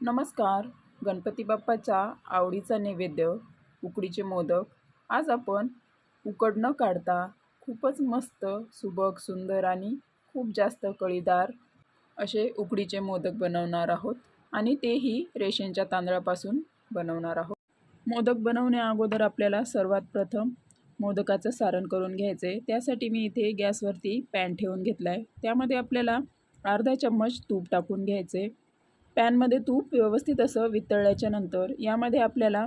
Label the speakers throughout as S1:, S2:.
S1: नमस्कार. गणपती बाप्पाचा आवडीचा नैवेद्य उकडीचे मोदक. आज आपण उकड न काढता खूपच मस्त सुबक सुंदर आणि खूप जास्त कळीदार असे उकडीचे मोदक बनवणार आहोत आणि तेही रेशनच्या तांदळापासून बनवणार आहोत. मोदक बनवण्या अगोदर आपल्याला सर्वात प्रथम मोदकाचं सारण करून घ्यायचं आहे त्यासाठी मी इथे गॅसवरती पॅन ठेवून घेतला आहे त्यामध्ये आपल्याला अर्धा चम्मच तूप टाकून घ्यायचे पॅनमध्ये तूप व्यवस्थित असं वितळल्याच्या नंतर यामध्ये आपल्याला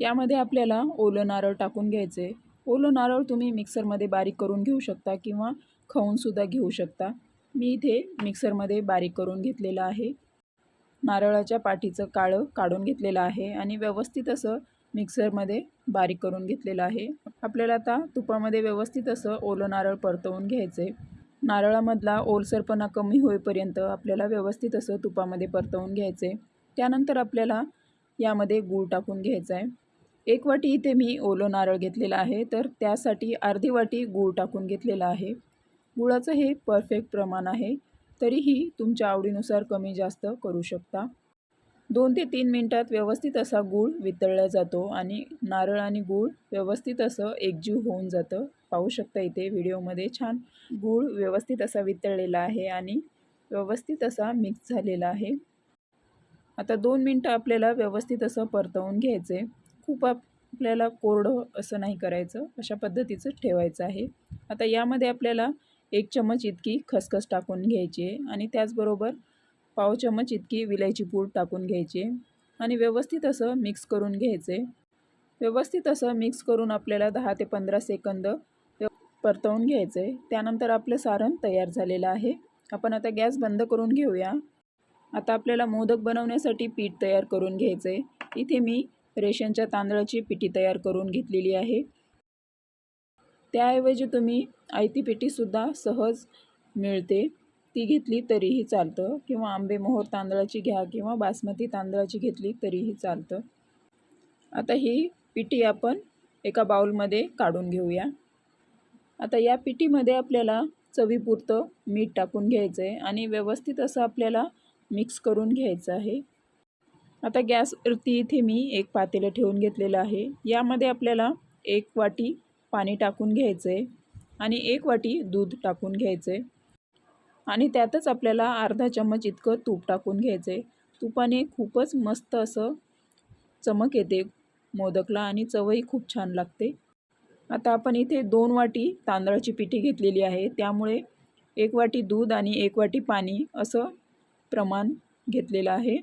S1: यामध्ये आपल्याला ओलं नारळ टाकून घ्यायचे. ओलं नारळ तुम्ही मिक्सरमध्ये बारीक करून घेऊ शकता किंवा खाऊनसुद्धा घेऊ शकता. मी इथे मिक्सरमध्ये बारीक करून घेतलेलं आहे. नारळाच्या पाठीचं काळं काढून घेतलेलं आहे आणि व्यवस्थित असं मिक्सरमध्ये बारीक करून घेतलेलं आहे. आपल्याला आता तुपामध्ये व्यवस्थित असं ओलं नारळ परतवून घ्यायचं. आहे नारळामधला ओलसरपणा कमी होईपर्यंत आपल्याला व्यवस्थित असं तुपामध्ये परतवून घ्यायचं. आहे त्यानंतर आपल्याला यामध्ये गूळ टाकून घ्यायचा आहे. एक वाटी इथे मी ओलं नारळ घेतलेला आहे तर त्यासाठी अर्धी वाटी गूळ टाकून घेतलेला आहे. गुळाचं हे परफेक्ट प्रमाण आहे तरीही तुमच्या आवडीनुसार कमी जास्त करू शकता. दोन ते तीन मिनटात व्यवस्थित असा गूळ वितळला जातो आणि नारळ आणि गूळ व्यवस्थित असं एकजीव होऊन जातं. पाहू शकता इथे व्हिडिओमध्ये छान गूळ व्यवस्थित असा वितळलेला आहे आणि व्यवस्थित असा मिक्स झालेला आहे. आता दोन मिनटं आपल्याला व्यवस्थित असं परतवून घ्यायचं. आहे खूप आपल्याला कोरडं असं नाही करायचं. अशा पद्धतीचं ठेवायचं आहे. आता यामध्ये आपल्याला एक चमच इतकी खसखस टाकून घ्यायची आहे आणि त्याचबरोबर पाव चमच इतकी विलायची पूड टाकून घ्यायची आणि व्यवस्थित असं मिक्स करून घ्यायचे. व्यवस्थित असं मिक्स करून आपल्याला दहा ते पंधरा सेकंद परतवून घ्यायचं. आहे त्यानंतर आपलं सारण तयार झालेलं आहे. आपण आता गॅस बंद करून घेऊया. आता आपल्याला मोदक बनवण्यासाठी पीठ तयार करून घ्यायचं. आहे इथे मी रेशनच्या तांदळाची पिठी तयार करून घेतलेली आहे. त्याऐवजी तुम्ही आयती पिठीसुद्धा सहज मिळते. ती घेतली तरीही चालतं. किंवा आंबेमोहोर तांदळाची घ्या किंवा बासमती तांदळाची घेतली तरीही चालतं. आता ही पिठी आपण एका बाउलमध्ये काढून घेऊया. आता या पिठीमध्ये आपल्याला चवीपुरतं मीठ टाकून घ्यायचं आहे आणि व्यवस्थित असं आपल्याला मिक्स करून घ्यायचं आहे. आता गॅसवरती इथे मी एक पातेलं ठेवून घेतलेलं आहे. यामध्ये आपल्याला एक वाटी पाणी टाकून घ्यायचं आहे आणि एक वाटी दूध टाकून घ्यायचं आहे. आणि त्यातच आपल्याला अर्धा चम्मच इतकं तूप टाकून घ्यायचं आहे तुपाने खूपच मस्त असं चमक येते मोदकला आणि चवही खूप छान लागते. आता आपण इथे दोन वाटी तांदळाची पिठी घेतलेली आहे. त्यामुळे एक वाटी दूध आणि एक वाटी पाणी असं प्रमाण घेतलेलं आहे.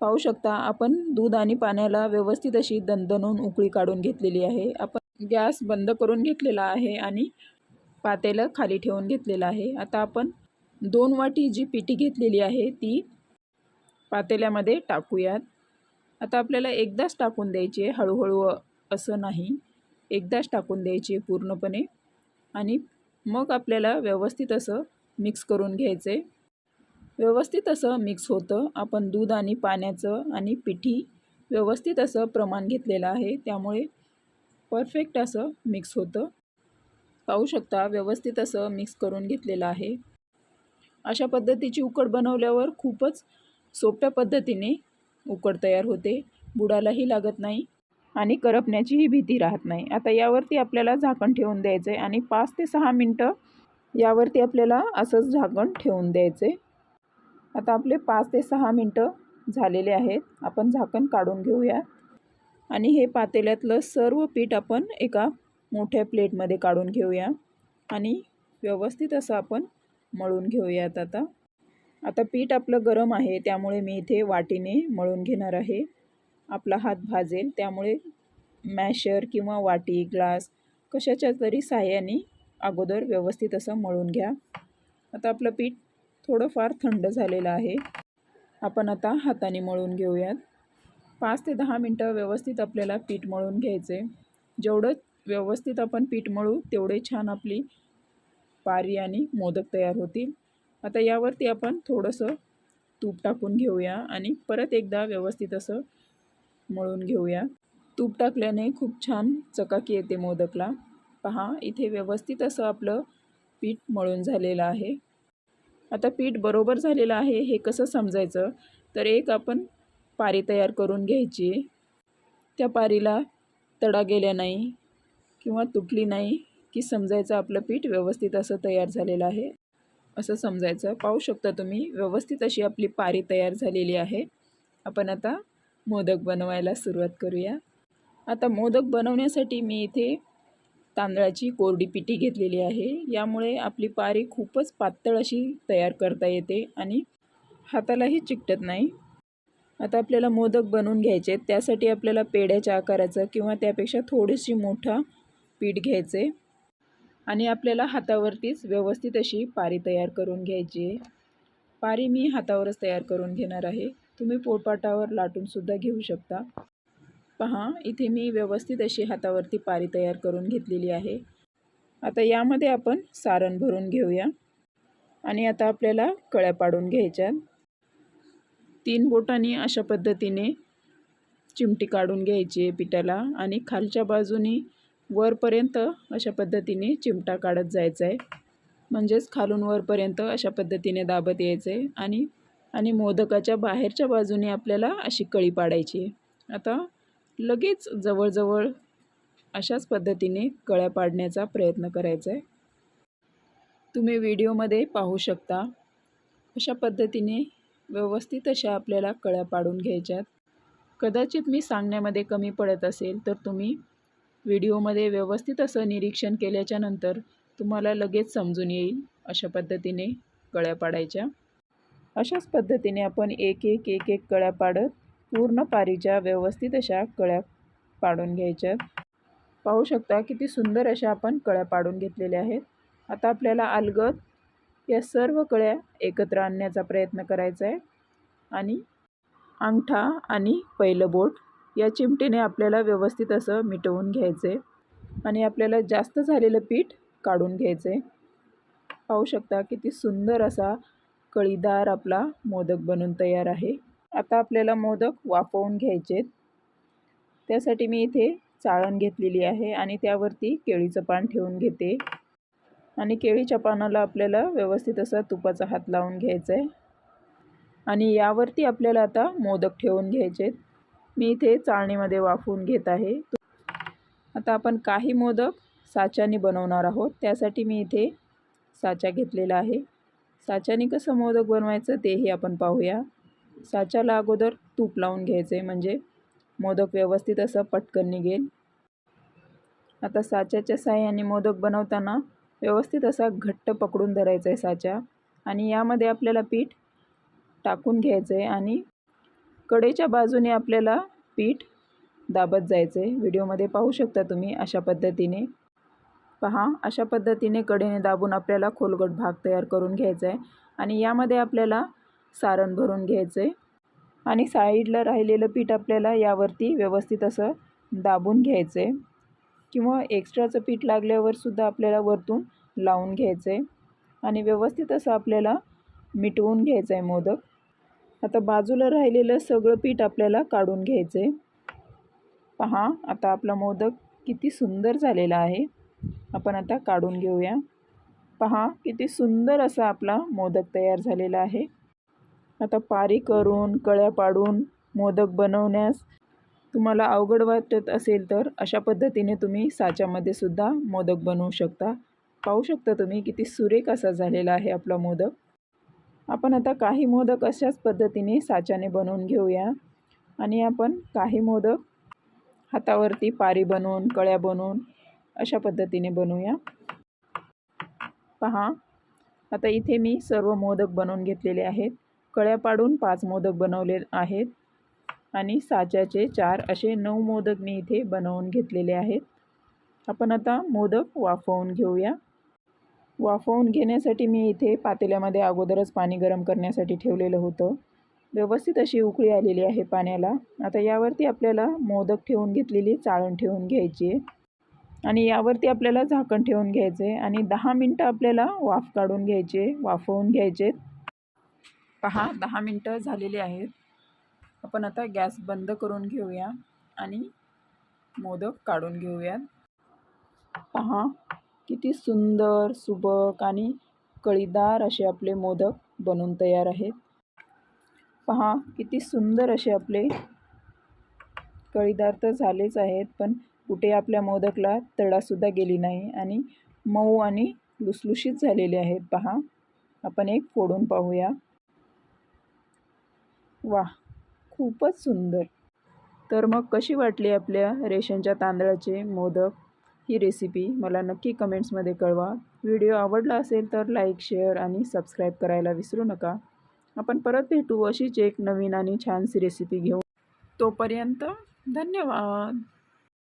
S1: पाहू शकता आपण दूध आणि पाण्याला व्यवस्थित अशी दणदणून उकळी काढून घेतलेली आहे. आपण गॅस बंद करून घेतलेला आहे आणि पातेलं खाली ठेवून घेतलेलं आहे. आता आपण दोन वाटी जी पिठी घेतलेली आहे ती पातेल्यामध्ये टाकूयात. आता आपल्याला एकदाच टाकून द्यायची आहे हळूहळू असं नाही. एकदाच टाकून द्यायची आहे पूर्णपणे. आणि मग आपल्याला व्यवस्थित असं मिक्स करून घ्यायचं आहे व्यवस्थित असं मिक्स होतं. आपण दूध आणि पाण्याचं आणि पिठी व्यवस्थित असं प्रमाण घेतलेलं आहे. त्यामुळे परफेक्ट असं मिक्स होतं. पाहू शकता व्यवस्थित असं मिक्स करून घेतलेलं आहे. अशा पद्धतीची उकड बनवल्यावर खूपच सोप्या पद्धतीने उकड तयार होते. बुडालाही लागत नाही आणि करपण्याचीही भीती राहत नाही. आता यावरती आपल्याला झाकण ठेवून द्यायचं आहे आणि पाच ते सहा मिनटं यावरती आपल्याला असंच झाकण ठेवून द्यायचं आहे आता आपले पाच ते सहा मिनटं झालेले आहेत. आपण झाकण काढून घेऊया. आणि हे पातेल्यातलं सर्व पीठ आपण एका मोठ्या प्लेटमध्ये काढून घेऊया आणि व्यवस्थित असं आपण मळून घेऊयात आता. आता पीठ आपलं गरम आहे त्यामुळे मी इथे वाटीने मळून घेणार आहे. आपला हात भाजेल त्यामुळे मॅशर किंवा वाटी ग्लास कशाच्या तरी साह्याने अगोदर व्यवस्थित असं मळून घ्या. आता आपलं पीठ थोडंफार थंड झालेलं आहे. आपण आता हाताने मळून घेऊयात. पाच ते दहा मिनटं व्यवस्थित आपल्याला पीठ मळून घ्यायचं आहे जेवढं व्यवस्थित आपण पीठ मळू तेवढे छान आपली पारी आणि मोदक तयार होतील. आता यावरती आपण थोडंसं तूप टाकून घेऊया आणि परत एकदा व्यवस्थित असं मळून घेऊया. तूप टाकल्याने खूप छान चकाकी येते मोदकला. पहा इथे व्यवस्थित असं आपलं पीठ मळून झालेलं आहे. आता पीठ बरोबर झालेलं आहे हे कसं समजायचं? तर एक आपण पारी तयार करून घ्यायची. आहे त्या पारीला तडा गेल्या नाही. किंवा तुटली नाही की समजायचं आपलं पीठ व्यवस्थित असं तयार झालेलं आहे? असं समजायचं. पाहू शकता तुम्ही व्यवस्थित अशी आपली पारी तयार झालेली आहे. आपण आता मोदक बनवायला सुरुवात करूया. आता मोदक बनवण्यासाठी मी इथे तांदळाची कोरडी पिठी घेतलेली आहे. यामुळे आपली पारी खूपच पातळ अशी तयार करता येते आणि हातालाही चिकटत नाही. आता आपल्याला मोदक बनवून घ्यायचे त्यासाठी आपल्याला पेड्याच्या आकाराचं किंवा त्यापेक्षा थोडीशी मोठा पीठ घ्यायचे आणि आपल्याला हातावरतीच व्यवस्थित अशी पारी तयार करून घ्यायची आहे. पारी मी हातावरच तयार करून घेणार आहे. तुम्ही पोळपाटावर लाटूनसुद्धा घेऊ शकता. पहा इथे मी व्यवस्थित अशी हातावरती पारी तयार करून घेतलेली आहे. आता यामध्ये आपण सारण भरून घेऊया आणि आता आपल्याला कळ्या पाडून घ्यायच्या तीन बोटांनी अशा पद्धतीने चिमटी काढून घ्यायची आहे पिठाला आणि खालच्या बाजूनी वरपर्यंत अशा पद्धतीने चिमटा काढत जायचा आहे म्हणजेच खालून वरपर्यंत अशा पद्धतीने दाबत यायचं आहे आणि आणि मोदकाच्या बाहेरच्या बाजूने आपल्याला अशी कळी पाडायची. आहे आता लगेच जवळजवळ अशाच पद्धतीने कळ्या पाडण्याचा प्रयत्न करायचा आहे तुम्ही व्हिडिओमध्ये पाहू शकता अशा पद्धतीने व्यवस्थित अशा आपल्याला कळ्या पाडून घ्यायच्यात. कदाचित मी सांगण्यामध्ये कमी पडत असेल तर तुम्ही व्हिडिओमध्ये व्यवस्थित असं निरीक्षण केल्याच्यानंतर तुम्हाला लगेच समजून येईल अशा पद्धतीने कळ्या पाडायच्या. अशाच पद्धतीने आपण एक एक एक एक कळ्या पाडत पूर्ण पारीच्या व्यवस्थित अशा कळ्या पाडून घ्यायच्या. पाहू शकता किती सुंदर अशा आपण कळ्या पाडून घेतलेल्या आहेत. आता आपल्याला अलगद या सर्व कळ्या एकत्र आणण्याचा प्रयत्न करायचा आहे. आणि अंगठा आणि पहिलं बोट या चिमटीने आपल्याला व्यवस्थित असं मिटवून घ्यायचं आहे आणि आपल्याला जास्त झालेलं पीठ काढून घ्यायचं. आहे पाहू शकता किती सुंदर असा कळीदार आपला मोदक बनून तयार आहे. आता आपल्याला मोदक वाफवून घ्यायचेत त्यासाठी मी इथे चाळण घेतलेली आहे आणि त्यावरती केळीचं पान ठेवून घेते. आणि केळीच्या पानाला आपल्याला व्यवस्थित असा तुपाचा हात लावून घ्यायचा आहे. आणि यावरती आपल्याला आता मोदक ठेवून घ्यायचे मी इथे चाळणीमध्ये वाफवून घेत आहे. आता आपण काही मोदक साच्याने बनवणार आहोत. त्यासाठी मी इथे साचा घेतलेला आहे. साच्याने कसं मोदक बनवायचं तेही आपण पाहूया. साच्याला अगोदर तूप लावून घ्यायचं आहे म्हणजे मोदक व्यवस्थित असं पटकन निघेल. आता साच्याच्या साह्याने मोदक बनवताना व्यवस्थित असा घट्ट पकडून धरायचा आहे साच्या आणि यामध्ये आपल्याला पीठ टाकून घ्यायचं आहे आणि कडेच्या बाजूने आपल्याला पीठ दाबत जायचं आहे व्हिडिओमध्ये पाहू शकता तुम्ही अशा पद्धतीने. पहा अशा पद्धतीने कडेने दाबून आपल्याला खोलगट भाग तयार करून घ्यायचा आहे आणि यामध्ये आपल्याला सारण भरून घ्यायचं आहे आणि साईडला राहिलेलं पीठ आपल्याला यावरती व्यवस्थित असं दाबून घ्यायचं आहे किंवा एक्स्ट्राचं पीठ लागल्यावरसुद्धा आपल्याला वरतून लावून घ्यायचं आहे आणि व्यवस्थित असं आपल्याला मिटवून घ्यायचं आहे मोदक. आता बाजूला राहिलेलं सगळं पीठ आपल्याला काढून घ्यायचं आहे पहा आता आपला मोदक किती सुंदर झालेला आहे. आपण आता काढून घेऊया. पहा किती सुंदर असा आपला मोदक तयार झालेला आहे. आता पारी करून कळ्या पाडून मोदक बनवण्यास तुम्हाला अवघड वाटत असेल तर अशा पद्धतीने तुम्ही साच्यामध्ये सुद्धा मोदक बनवू शकता. पाहू शकता तुम्ही किती सुरेख असा झालेला आहे आपला मोदक. आपण आता काही मोदक अशाच पद्धतीने साच्याने बनवून घेऊया. आणि आपण काही मोदक हातावरती पारी बनवून कळ्या बनवून अशा पद्धतीने बनवूया. पहा आता इथे मी सर्व मोदक बनवून घेतलेले आहेत. कळ्या पाडून पाच मोदक बनवले आहेत. आणि साच्याचे चार असे नऊ मोदक मी इथे बनवून घेतलेले आहेत. आपण आता मोदक वाफवून घेऊया. वाफवून घेण्यासाठी मी इथे पातेल्यामध्ये अगोदरच पाणी गरम करण्यासाठी ठेवलेलं होतं. व्यवस्थित अशी उकळी आलेली आहे पाण्याला. आता यावरती आपल्याला मोदक ठेवून घेतलेली चाळण ठेवून घ्यायची आहे. आणि यावरती आपल्याला झाकण ठेवून घ्यायचं आहे. आणि दहा मिनटं आपल्याला वाफ काढून घ्यायचे वाफवून घ्यायचे पहा दहा मिनटं झालेली आहेत. आपण आता गॅस बंद करून घेऊया आणि मोदक काढून घेऊयात. पहा किती सुंदर सुबक आणि कळीदार असे आपले मोदक बनून तयार आहेत. पहा किती सुंदर असे आपले कळीदार तर झालेच आहेत पण कुठे आपल्या मोदकला तडासुद्धा गेली नाही आणि मऊ आणि लुसलुशीत झालेले आहेत. पहा आपण एक फोडून पाहूया. वा खूपच सुंदर. तर मग कशी वाटली आपल्या रेशनच्या तांदळाचे मोदक? ही रेसिपी मला नक्की कमेंट्समध्ये कळवा. व्हिडिओ आवडला असेल तर लाईक शेअर आणि सबस्क्राईब करायला विसरू नका. आपण परत भेटू अशीच एक नवीन आणि छानशी रेसिपी घेऊ तोपर्यंत धन्यवाद.